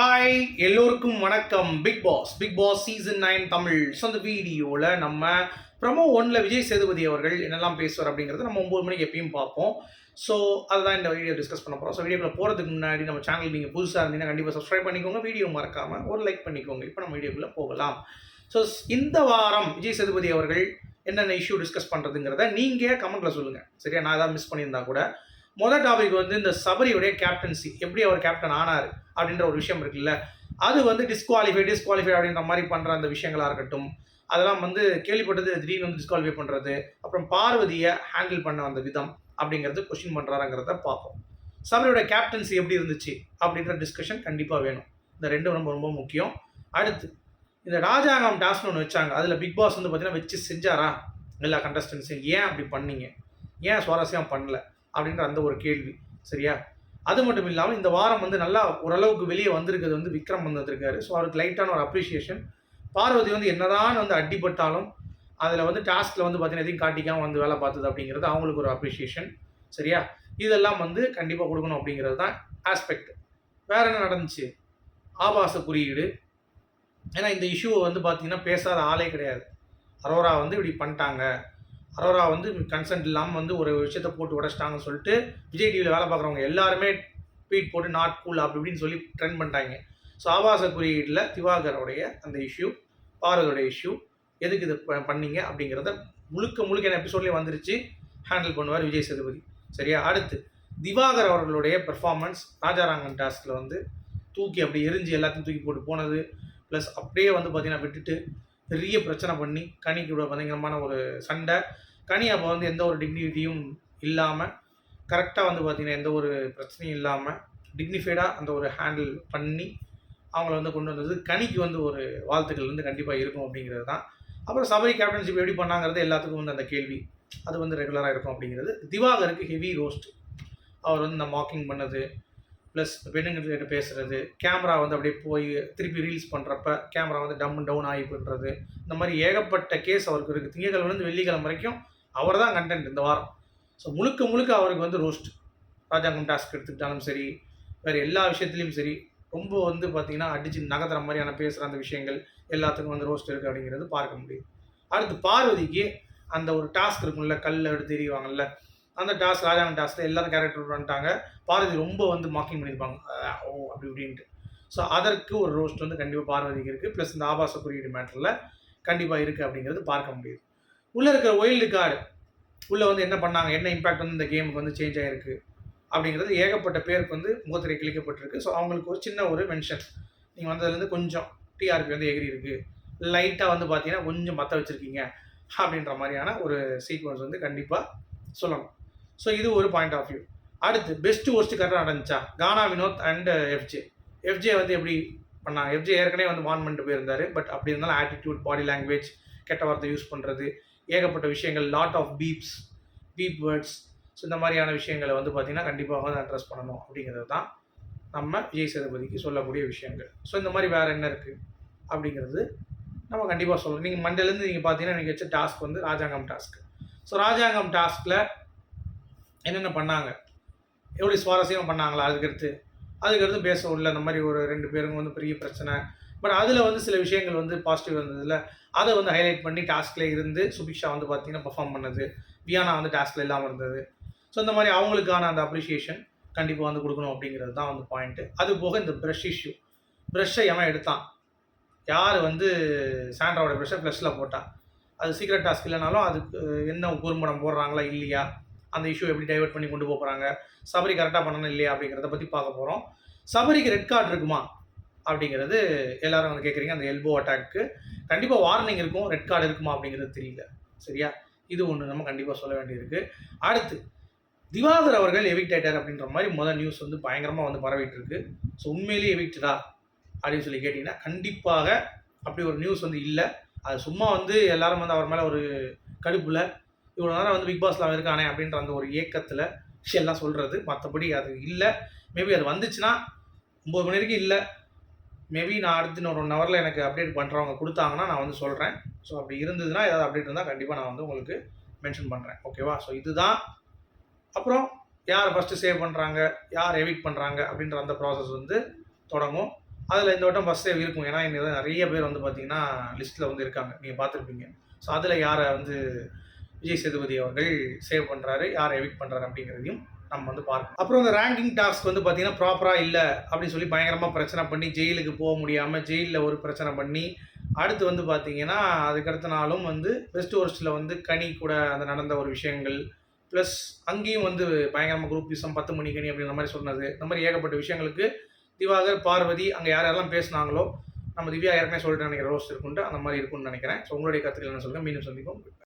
Hi எல்லோருக்கும் வணக்கம். Bigg Boss Bigg Boss season nine Tamil. So அந்த வீடியோவில் நம்ம ப்ரமோ ஒன்ல விஜய் சேதுபதி அவர்கள் என்னெல்லாம் பேசுவார் அப்படிங்கிறது நம்ம ஒம்பது மணிக்கு எப்பயும் பார்ப்போம். ஸோ அதுதான் இந்த வீடியோ டிஸ்கஸ் பண்ண போகிறோம் ஸோ வீடியோவில் போகிறதுக்கு முன்னாடி நம்ம சேனல் நீங்கள் புதுசாக இருந்தீங்கன்னா கண்டிப்பாக சப்ஸ்கிரைப் பண்ணிக்கோங்க. வீடியோ மறக்காமல் ஒரு லைக் பண்ணிக்கோங்க. இப்போ நம்ம வீடியோக்குள்ளே போகலாம். ஸோ இந்த வாரம் விஜய் சேதுபதி அவர்கள் என்னென்ன இஷ்யூ டிஸ்கஸ் பண்ணுறதுங்கிறத நீங்கள் கமெண்ட்டில் சொல்லுங்கள் சரியா? நான் ஏதாவது மிஸ் பண்ணியிருந்தா கூட மொதல் டாபிக் வந்து இந்த சபரியுடைய கேப்டன்சி எப்படி அவர் கேப்டன் ஆனார் அப்படின்ற ஒரு விஷயம் இருக்குல்ல? அது வந்து டிஸ்குவாலிஃபை டிஸ்குவாலிஃபை அப்படின்ற மாதிரி பண்ணுற அந்த விஷயங்களாக இருக்கட்டும். அதெல்லாம் வந்து கேள்விப்பட்டது திடீர்னு வந்து டிஸ்குவாலிஃபை பண்ணுறது அப்புறம் பார்வதியை ஹேண்டில் பண்ண அந்த விதம் அப்படிங்கிறது கொஷின் பண்ணுறாருங்கிறத பார்ப்போம். சபரியோட கேப்டன்சி எப்படி இருந்துச்சு அப்படின்ற டிஸ்கஷன் கண்டிப்பாக வேணும். இந்த ரெண்டும் ரொம்ப ரொம்ப முக்கியம். அடுத்து இந்த ராஜாங்கம் டாஸ்க்னு ஒன்று வச்சாங்க. அதில் பிக் பாஸ் வந்து பார்த்தீங்கன்னா வச்சு செஞ்சாரா? எல்லா கண்டஸ்டன்ஸையும் ஏன் அப்படி பண்ணீங்க? ஏன் சுவாரஸ்யம் பண்ணல? அப்படின்ற அந்த ஒரு கேள்வி. சரியா? அது மட்டும் இல்லாமல் இந்த வாரம் வந்து நல்லா ஓரளவுக்கு வெளியே வந்திருக்கிறது வந்து விக்ரம் வந்திருக்காரு. ஸோ அவருக்கு லைட்டான ஒரு அப்ரிஷியேஷன் பார்வதி வந்து என்னதான் வந்து அடிபட்டாலும் அதில் வந்து டாஸ்கில் வந்து பார்த்தீங்கன்னா எதையும் காட்டிக்காமல் வந்து வேலை பார்த்தது அப்படிங்கிறது அவங்களுக்கு ஒரு அப்ரிஷியேஷன் சரியா? இதெல்லாம் வந்து கண்டிப்பாக கொடுக்கணும் அப்படிங்கிறது தான் ஆஸ்பெக்ட் வேற என்ன நடந்துச்சு? ஆபாச குறியீடு. ஏன்னா இந்த இஷ்யூவை வந்து பார்த்தீங்கன்னா பேசாத ஆளே கிடையாது. அரோரா வந்து இப்படி பண்ணிட்டாங்க. அரோரா வந்து கன்சென்ட் இல்லாமல் வந்து ஒரு விஷயத்த போட்டு உடச்சிட்டாங்கன்னு சொல்லிட்டு விஜய் டிவியில் வேலை பார்க்குறவங்க எல்லாருமே ட்வீட் போட்டு நாட் கூல் அப்படி இப்படின்னு சொல்லி ட்ரெண்ட் பண்ணிட்டாங்க. ஸோ ஆபாச குறியீட்டில் திவாகரோடைய அந்த இஷ்யூ பாரதோடைய இஷ்யூ எதுக்கு இது ப- பண்ணீங்க அப்படிங்கிறத முழுக்க முழுக்க என் எபிசோட்லேயே வந்துருச்சு. ஹேண்டில் பண்ணுவார் விஜய் சேதுபதி. சரியா? அடுத்து திவாகர் அவர்களுடைய பெர்ஃபார்மன்ஸ் ராஜாராங்கன் டாஸ்கில் வந்து தூக்கி அப்படி எரிஞ்சு எல்லாத்தையும் தூக்கி போட்டு போனது. ப்ளஸ் அப்படியே வந்து பார்த்தீங்கன்னா விட்டுட்டு பெரிய பிரச்சனை பண்ணி கனிக்கு கூட பயங்கரமான ஒரு சண்டை. கனி அப்போ வந்து எந்த ஒரு டிக்னிட்டியும் இல்லாமல் கரெக்டாக வந்து பார்த்திங்கன்னா எந்த ஒரு பிரச்சனையும் இல்லாமல் டிக்னிஃபைடாக அந்த ஒரு ஹேண்டில் பண்ணி அவங்கள வந்து கொண்டு வந்தது கனிக்கு வந்து ஒரு வாழ்த்துக்கள் வந்து கண்டிப்பாக இருக்கும் அப்படிங்கிறது தான். அப்புறம் சபரி கேப்டன்ஷிப் எப்படி பண்ணாங்கிறது எல்லாத்துக்கும் வந்து அந்த கேள்வி. அது வந்து ரெகுலராக இருக்கும் அப்படிங்கிறது. திவாகருக்கு ஹெவி ரோஸ்ட் அவர் வந்து இந்த மாக்கிங் பண்ணது. ப்ளஸ் பெண்ணுங்கிட்ட பேசுறது கேமரா வந்து அப்படியே போய் திருப்பி ரீல்ஸ் பண்ணுறப்ப கேமரா வந்து டம் டவுன் ஆகி பண்ணுறது இந்த மாதிரி ஏகப்பட்ட கேஸ் அவருக்கு இருக்குது திங்கக்கிழமைலேருந்து வெள்ளிக்கிழமை வரைக்கும் அவர் தான் கண்டென்ட் இந்த வாரம். ஸோ முழுக்க முழுக்க அவருக்கு வந்து ரோஸ்ட் ராஜாங்கம் டாஸ்க் எடுத்துக்கிட்டாலும் சரி வேறு எல்லா விஷயத்துலையும் சரி ரொம்ப வந்து பார்த்தீங்கன்னா அடிச்சு நகர்த்துற மாதிரியான பேசுகிற அந்த விஷயங்கள் எல்லாத்துக்கும் வந்து ரோஸ்ட் இருக்குது அப்படிங்கிறது பார்க்க முடியும் அடுத்து பார்வதிக்கு அந்த ஒரு டாஸ்க் இருக்கும்ல கல் எடுத்து எறிவாங்கல்ல அந்த டாஸ் ராஜாங்க டாஸ் எல்லாரும் கேரக்டர் வந்துட்டாங்க. பார்வதி ரொம்ப வந்து மாக்கிங் பண்ணியிருப்பாங்க. ஓ அப்படி இப்படின்ட்டு. ஸோ அதற்கு ஒரு ரோஸ்ட் வந்து கண்டிப்பாக பார்வதிக்கு இருக்குது ப்ளஸ் இந்த ஆபாச குறியீடு மேட்டரில் கண்டிப்பாக இருக்குது அப்படிங்கிறது பார்க்க முடியுது. உள்ளே இருக்கிற ஒயில்டு கார்டு உள்ளே வந்து என்ன பண்ணாங்க? என்ன இம்பாக்ட் வந்து இந்த கேமுக்கு வந்து சேஞ்ச் ஆகிருக்கு அப்படிங்கிறது ஏகப்பட்ட பேருக்கு வந்து முகத்திரை கிழிக்கப்பட்டிருக்கு. ஸோ அவங்களுக்கு ஒரு சின்ன ஒரு மென்ஷன் நீங்கள் வந்ததுலேருந்து கொஞ்சம் டிஆர்பி வந்து எகிரி இருக்குது லைட்டாக வந்து பார்த்தீங்கன்னா கொஞ்சம் மற்ற வச்சுருக்கீங்க. அப்படின்ற மாதிரியான ஒரு சீக்வன்ஸ் வந்து கண்டிப்பாக சொல்லணும். ஸோ இது ஒரு பாயிண்ட் ஆஃப் வியூ அடுத்து பெஸ்ட் ஒர்ஸ்ட் கரெக்டாக நடந்துச்சா? Gana Vinoth and FJ FJ வந்து எப்படி பண்ணாங்க? எஃப்ஜே ஏற்கனவே வந்து வான் பண்ணிட்டு போயிருந்தார். பட் அப்படி இருந்தாலும் ஆட்டிடியூட் பாடி லாங்குவேஜ் கெட்ட வார்த்தை யூஸ் பண்ணுறது ஏகப்பட்ட விஷயங்கள் lot of beeps beep words so இந்த மாதிரியான விஷயங்களை வந்து பார்த்திங்கன்னா கண்டிப்பாக வந்து அட்ரஸ் பண்ணணும் அப்படிங்கிறது தான் நம்ம விஜய் சேதுபதிக்கு சொல்லக்கூடிய விஷயங்கள். ஸோ இந்த மாதிரி வேறு என்ன இருக்குது அப்படிங்கிறது நம்ம கண்டிப்பாக சொல்லணும். நீங்கள் மண்டேலேருந்து நீங்கள் பார்த்தீங்கன்னா நீங்கள் வச்ச டாஸ்க் வந்து ராஜாங்கம் டாஸ்க் ஸோ ராஜாங்கம் டாஸ்கில் என்னென்ன பண்ணாங்க? எப்படி சுவாரஸ்யமாக பண்ணாங்களா அதுக்கடுத்து? அதுக்கடுத்து பேச உள்ள இந்த மாதிரி ஒரு ரெண்டு பேருங்க வந்து பெரிய பிரச்சனை. பட் அதில் வந்து சில விஷயங்கள் வந்து பாசிட்டிவ் இருந்ததில்ல அதை வந்து ஹைலைட் பண்ணி டாஸ்கில் இருந்து சுபிக்ஷா வந்து பார்த்தீங்கன்னா பெர்ஃபார்ம் பண்ணது. வியானா வந்து டாஸ்கில் இல்லாமல் இருந்தது. ஸோ இந்த மாதிரி அவங்களுக்கான அந்த அப்ரிஷியேஷன் கண்டிப்பாக வந்து கொடுக்கணும் அப்படிங்கிறது தான் வந்து பாயிண்ட்டு அது போக இந்த ப்ரஷ் இஷ்யூ ப்ரஷ்ஷை எவன் எடுத்தான். யார் வந்து சாண்ட்ராவோட ப்ரஷ்ஷை ப்ளஸில் போட்டா? அது சீக்ரெட் டாஸ்க் இல்லைனாலும் அதுக்கு என்ன குறும்படம் போடுறாங்களா இல்லையா? அந்த இஷ்யூ எப்படி டைவெர்ட் பண்ணி கொண்டு போகிறாங்க சபரி கரெக்டாக பண்ணணும் இல்லையா அப்படிங்கிறத பற்றி பார்க்க போகிறோம் சபரிக்கு ரெட் கார்டு இருக்குமா? அப்படிங்கிறது எல்லாரும் வந்து கேட்குறீங்க அந்த எல்போ அட்டாக்கு கண்டிப்பாக வார்னிங் இருக்கும். ரெட் கார்டு இருக்குமா அப்படிங்கிறது தெரியல. சரியா? இது ஒன்று நம்ம கண்டிப்பாக சொல்ல வேண்டியிருக்கு. அடுத்து திவாகர் அவர்கள் எவிக்ட் ஆயிட்டார் அப்படின்ற மாதிரி முதல் நியூஸ் வந்து பயங்கரமாக வந்து பரவிட்டு இருக்கு ஸோ உண்மையிலேயே எவிக்டடா அப்படின்னு சொல்லி கேட்டிங்கன்னா கண்டிப்பாக அப்படி ஒரு நியூஸ் வந்து இல்லை. அது சும்மா வந்து எல்லாரும் வந்து அவர் மேலே ஒரு கடுப்பில் இவ்வளோ நேரம் வந்து பிக் பாஸ்ல இருக்கானே அப்படின்ற அந்த ஒரு ஏக்கத்தில் எல்லாம் சொல்கிறது மற்றபடி அது இல்லை. மேபி அது வந்துச்சுன்னா ஒம்பது மணி வரைக்கும் இல்லை. மேபி நான் அடுத்து இன்னொரு ஒன் ஹவரில் எனக்கு அப்டேட் பண்ணுறவங்க கொடுத்தாங்கன்னா நான் வந்து சொல்கிறேன் ஸோ அப்படி இருந்ததுன்னா ஏதாவது அப்டேட் இருந்தால் கண்டிப்பாக நான் வந்து உங்களுக்கு மென்ஷன் பண்ணுறேன் ஓகேவா ஸோ இதுதான். அப்புறம் யார் ஃபஸ்ட்டு சேவ் பண்ணுறாங்க யார் எவிட் பண்ணுறாங்க அப்படின்ற அந்த ப்ராசஸ் வந்து தொடங்கும். அதில் இந்த வட்டம் ஃபஸ்ட் சேவ் இருக்கும். ஏன்னா இந்த நிறைய பேர் வந்து பார்த்தீங்கன்னா லிஸ்ட்டில் வந்து இருக்காங்க. நீங்கள் பார்த்துருப்பீங்க. ஸோ அதில் யாரை வந்து விஜய் சேதுபதி அவர்கள் சேவ் பண்ணுறாரு யாரை எவிக் பண்ணுறாரு அப்படிங்கிறதையும் நம்ம வந்து பார்க்கணும். அப்புறம் இந்த ரேங்கிங் டாஸ்க் வந்து பார்த்தீங்கன்னா ப்ராப்பராக இல்லை அப்படின்னு சொல்லி பயங்கரமாக பிரச்சனை பண்ணி ஜெயிலுக்கு போக முடியாமல் ஜெயிலில் ஒரு பிரச்சனை பண்ணி அடுத்து வந்து பார்த்தீங்கன்னா அதுக்கடுத்த நாளும் வந்து வெஸ்ட் ஓர்ஸ்டில் வந்து கனி கூட அந்த நடந்த ஒரு விஷயங்கள் ப்ளஸ் அங்கேயும் வந்து பயங்கரமாக குரூப் விஷம் பத்து மணி கனி அப்படின்ற மாதிரி சொன்னது. இந்த மாதிரி ஏகப்பட்ட விஷயங்களுக்கு திவாகர் பார்வதி அங்கே யார் யாரெல்லாம் பேசினாங்களோ நம்ம திவ்யா ஏற்கனவே சொல்லிட்டு நினைக்கிற ரோஸ்ட் இருக்குன்ட்டு அந்த மாதிரி இருக்கும்னு நினைக்கிறேன். ஸோ உங்களுடைய கருத்துக்கள் என்ன சொல்லுங்கள் மீண்டும் சந்திப்போம்.